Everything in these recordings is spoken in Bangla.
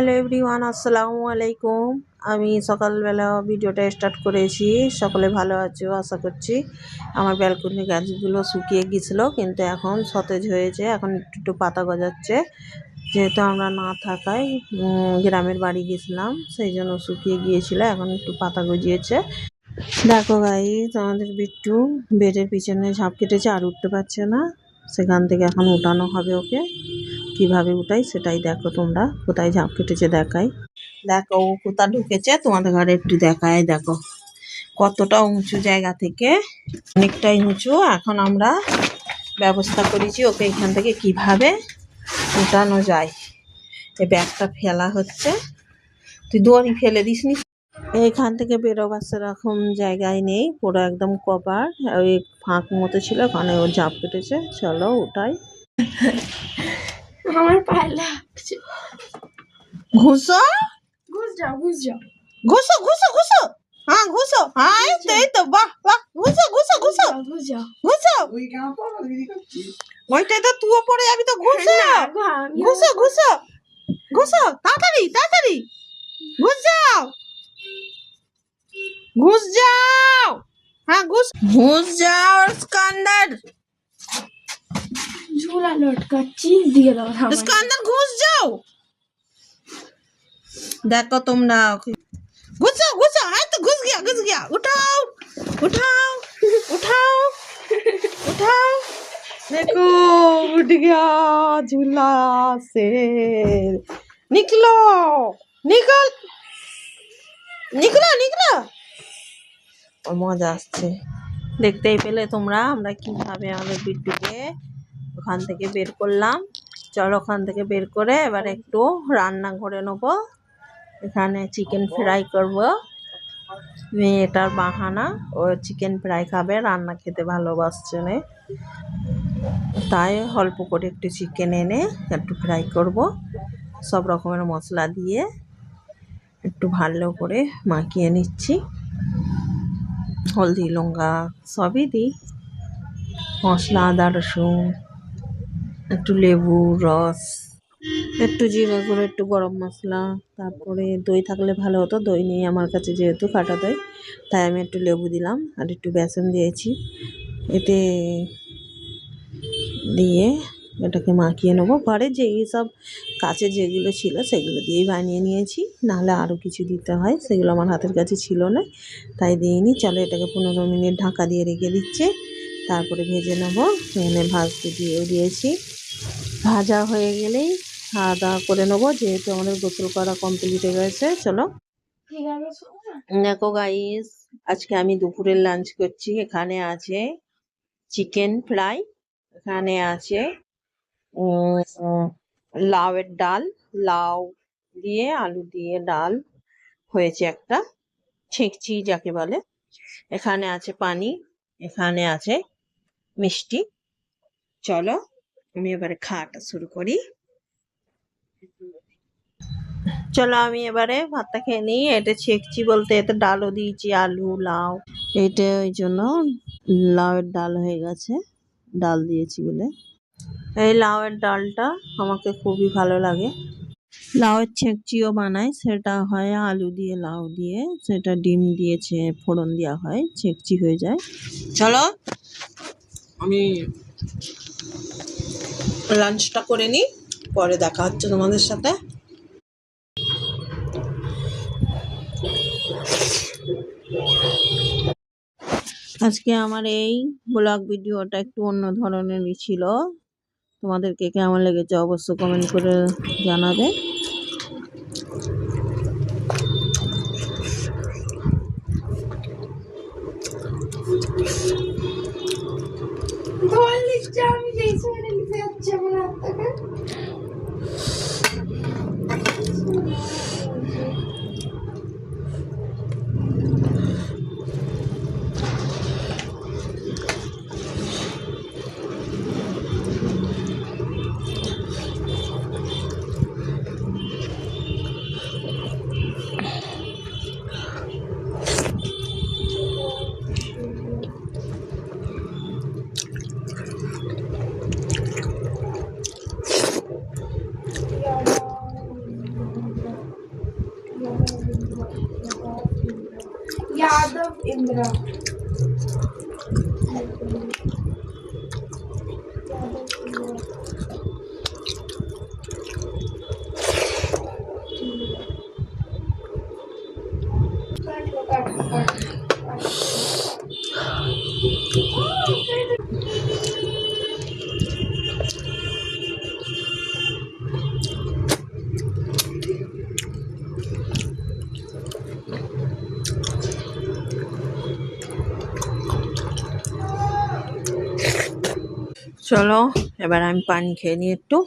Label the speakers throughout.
Speaker 1: হ্যালো এভরিওয়ান, আসসালামু আলাইকুম। আমি সকালবেলা ভিডিওটা স্টার্ট করেছি। সকলে ভালো আছো? আশা করছি আমার ব্যালকনি গাছগুলো শুকিয়ে গিয়েছিল কিন্তু এখন সতেজ হয়েছে। এখন একটু একটু পাতা গজাচ্ছে। যেহেতু আমরা না থাকায় গ্রামের বাড়ি গেছিলাম, সেই জন্য শুকিয়ে গিয়েছিল, এখন একটু পাতা গজিয়েছে। দেখো গাই আমাদের বিট্টু বেডের পিছনে ঝাঁপ কেটেছে, আর উঠতে পারছে না। সেখান থেকে এখন উঠানো হবে ওকে। কীভাবে উঠাই সেটাই দেখো তোমরা। কোথায় ঝাঁপ কেটেছে দেখাই। দেখো, ও কোথা ঢুকেছে? তোমাদের ঘরে একটু দেখায় দেখো। কতটা উঁচু জায়গা থেকে অনেকটাই উঁচু। এখন আমরা ব্যবস্থা করেছি ওকে এখান থেকে কীভাবে উঠানো যায়। এই ব্যাগটা ফেলা হচ্ছে। তুই দড়ি ফেলে দিস নি। এখান থেকে বেরোবার সেরকম জায়গায় নেই, পুরো একদম কভার ওই ফাঁক মতো ছিল, ওখানে ও ঝাঁপ কেটেছে। চলো ওটাই
Speaker 2: আমার পায়ে লাগছে
Speaker 1: ঘুষো?
Speaker 2: ঘুষ যাও ঘুষ যাও।
Speaker 1: ঘুষো ঘুষো ঘুষো। হ্যাঁ ঘুষো। হ্যাঁ এই তো এই তো বাহ বাহ। ঘুষো ঘুষো ঘুষো
Speaker 2: ঘুষ। যাও
Speaker 1: ঘুষো ওইটাই তো তুইও পড়ে যাবি তো ঘুষো।
Speaker 2: না
Speaker 1: ঘুষো ঘুষো। ঘুষো তাড়াতাড়ি তাড়াতাড়ি। ঘুষ যাও। ঘুষ যাও। হ্যাঁ ঘুষ ঘুষ যাও স্কান্দার।
Speaker 2: ঝুলা লটকাচ্ছি দিয়ে দাও সামনে।
Speaker 1: স্কান্দার ঘুষ যাও দেখো তোমরা ঘুষ যাও ঘুষ যাও হ্যাঁ তো ঘুষ গিয়া ঘুষ গিয়া উঠাও उठाओ उठाओ उठाओ देखो उठ गया झूला से निकलो निकल নিকলো নিকলো ওর মজা আসছে দেখতেই পেলে তোমরা আমরা কিভাবে আমাদের বিট্টুকে ওখান থেকে বের করলাম। চল ওখান থেকে বের করে এবার একটু রান্না করে নেব। এখানে চিকেন ফ্রাই করব। মেয়েটার বাহানা, ও চিকেন ফ্রাই খাবে, রান্না খেতে ভালোবাসছে না। তাই অল্প করে একটু চিকেন এনে একটু ফ্রাই করব। সব রকমের মশলা দিয়ে একটু ভালো করে মাখিয়ে নিচ্ছি। হলদি, লঙ্কা সবই দিই। মশলা, আদা, রসুন একটু লেবু, রস, একটু জিরা গুঁড়ো, একটু গরম মশলা, তারপরে দই থাকলে ভালো হতো। দই নেই আমার কাছে যেহেতু কাটা দই, তাই আমি একটু লেবু দিলাম আর একটু বেসন দিয়েছি। এতে দিয়ে এটাকে মাখিয়ে নেব। পরে যে সব কাছে যেগুলো ছিল সেগুলো দিয়েই বানিয়ে নিয়েছি। নাহলে আরও কিছু দিতে হয়, সেগুলো আমার হাতের কাছে ছিল না, তাই দিইনি। চলো এটাকে পনেরো মিনিট ঢাকা দিয়ে রেখে দিচ্ছে। তারপরে ভেজে নেব। এনে ভাজতে দিয়েও দিয়েছি। ভাজা হয়ে গেলেই খাওয়া দাওয়া করে নেব, যেহেতু আমাদের গোসল করা কমপ্লিট হয়ে গেছে, চলো। দেখো গাইস আজকে আমি দুপুরের লাঞ্চ করছি, এখানে আছে চিকেন ফ্রাই এখানে আছে লাউয়ের ডাল, লাউ দিয়ে আলু দিয়ে ডাল হয়েছে একটা, ছেঁকচি যাকে বলে। এখানে আছে পানি, এখানে আছে মিষ্টি। চলো। আমি এবারে খাওয়াটা শুরু করি। চলো আমি এবারে ভাতটা খেয়ে নিই। এটা ছেঁকচি বলতে এতে ডালও দিয়েছি, আলু, লাউ। এটা ওই জন্য লাউয়ের ডাল হয়ে গেছে, ডাল দিয়েছি বলে। এই লাউয়ের ডালটা আমাকে খুবই ভালো লাগে। লাউয়ের ছেঁকচিও বানায়, সেটা হয় আলু দিয়ে, লাউ দিয়ে। সেটা ডিম দিয়েছে ফোড়ন দেওয়া হয়, ছেঁকচি হয়ে যায়। চলো। আমি লাঞ্চটা করে নিই, পরে দেখা হচ্ছে তোমাদের সাথে। আজকে আমার এই ব্লগ ভিডিওটা একটু অন্য ধরনেরই ছিল। তোমাদেরকে কেমন লেগেছে অবশ্য কমেন্ট করে জানাবে।
Speaker 2: यादव इंदिरा।
Speaker 1: চলো এবার আমি পানি খেয়ে নিই একটু।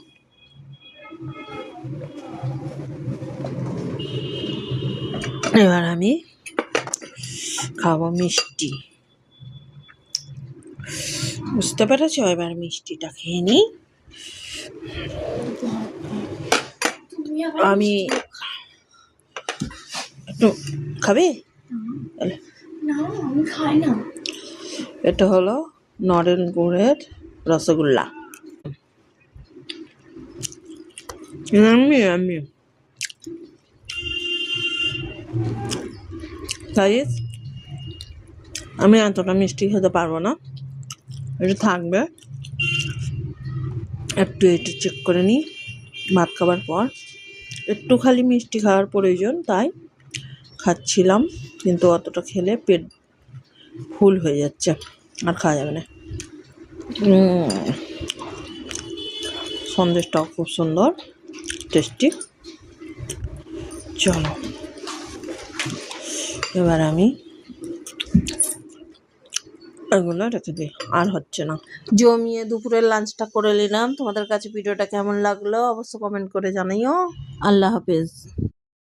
Speaker 1: এবার আমি খাব মিষ্টি। বুঝতে পেরেছ? এবার মিষ্টিটা খেয়ে নিই। আমি একটু খাবে? এটা হলো নরেন গুড়ের রসগোল্লা। আমি আমি আমি এতটা মিষ্টি খেতে পারব না। এটা থাকবে। একটু একটু চেক করে নিই ভাত খাবার পর। একটু খালি মিষ্টি খাওয়ার প্রয়োজন তাই খাচ্ছিলাম। কিন্তু অতটা খেলে পেট ফুল হয়ে যাচ্ছে আর খাওয়া যাবে না। সন্দেশটাও খুব সুন্দর টেস্টি। চলো এবার আমি এগুলো রেখে দিই আর হচ্ছে না। জমিয়ে দুপুরের লাঞ্চটা করে নিলাম। তোমাদের কাছে ভিডিওটা কেমন লাগল অবশ্য কমেন্ট করে জানাইও আল্লাহ হাফেজ।